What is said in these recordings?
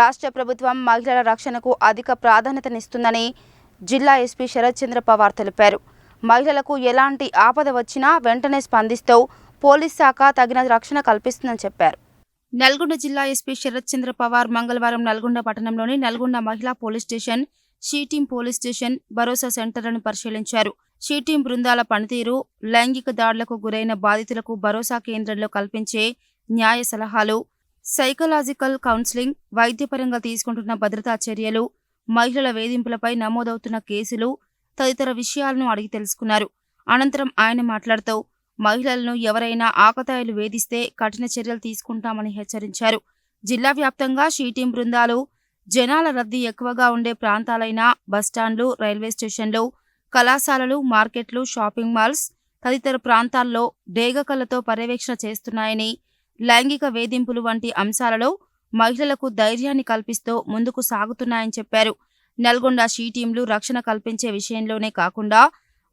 రాష్ట్ర ప్రభుత్వం మహిళల రక్షణకు అధిక ప్రాధాన్యతనిస్తుందని జిల్లా ఎస్పీ శరత్ చంద్ర పవార్ తెలిపారు. మహిళలకు ఎలాంటి ఆపద వచ్చినా వెంటనే స్పందిస్తూ పోలీస్ శాఖ తగిన రక్షణ కల్పిస్తుందని చెప్పారు. నల్గొండ జిల్లా ఎస్పీ శరత్ చంద్ర పవార్ మంగళవారం నల్గొండ పట్టణంలోని నల్గొండ మహిళా police station she team police station Bharosa సెంటర్లను పరిశీలించారు. షీటీం బృందాల పనితీరు లైంగిక దాడులకు గురైన బాధితులకు భరోసా కేంద్రంలో కల్పించే న్యాయ సలహాలు సైకలాజికల్ కౌన్సిలింగ్ వైద్యపరంగా తీసుకుంటున్న భద్రతా చర్యలు మహిళల వేధింపులపై నమోదవుతున్న కేసులు తదితర విషయాలను అడిగి తెలుసుకున్నారు. అనంతరం ఆయన మాట్లాడుతూ మహిళలను ఎవరైనా ఆకతాయిలు వేధిస్తే కఠిన చర్యలు తీసుకుంటామని హెచ్చరించారు. జిల్లా వ్యాప్తంగా షీటీం బృందాలు జనాల రద్దీ ఎక్కువగా ఉండే ప్రాంతాలైన బస్టాండ్లు రైల్వే స్టేషన్లు కళాశాలలు మార్కెట్లు షాపింగ్ మాల్స్ తదితర ప్రాంతాల్లో డేగకలతో పర్యవేక్షణ చేస్తున్నాయని లైంగిక వేధింపులు వంటి అంశాలలో మహిళలకు ధైర్యాన్ని కల్పిస్తూ ముందుకు సాగుతున్నాయని చెప్పారు. నల్గొండ షీ టీంలు రక్షణ కల్పించే విషయంలోనే కాకుండా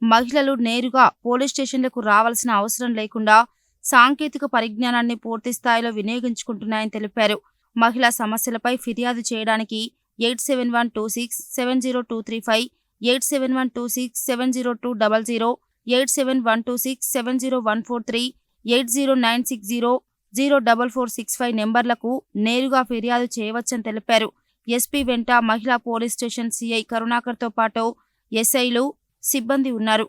మహిళలు నేరుగా పోలీస్ స్టేషన్లకు రావాల్సిన అవసరం లేకుండా సాంకేతిక పరిజ్ఞానాన్ని పూర్తి స్థాయిలో వినియోగించుకుంటున్నాయని తెలిపారు. మహిళా సమస్యలపై ఫిర్యాదు చేయడానికి eight seven one two six seven zero two three five eight seven one two six seven zero two double zero eight seven one two six seven zero one four three eight zero nine six zero zero double four six five నెంబర్లకు నేరుగా ఫిర్యాదు చేయవచ్చని తెలిపారు. SP వెంట మహిళా police station CI కరుణాకర్తో పాటు ఎస్ఐలు సిబ్బంది ఉన్నారు.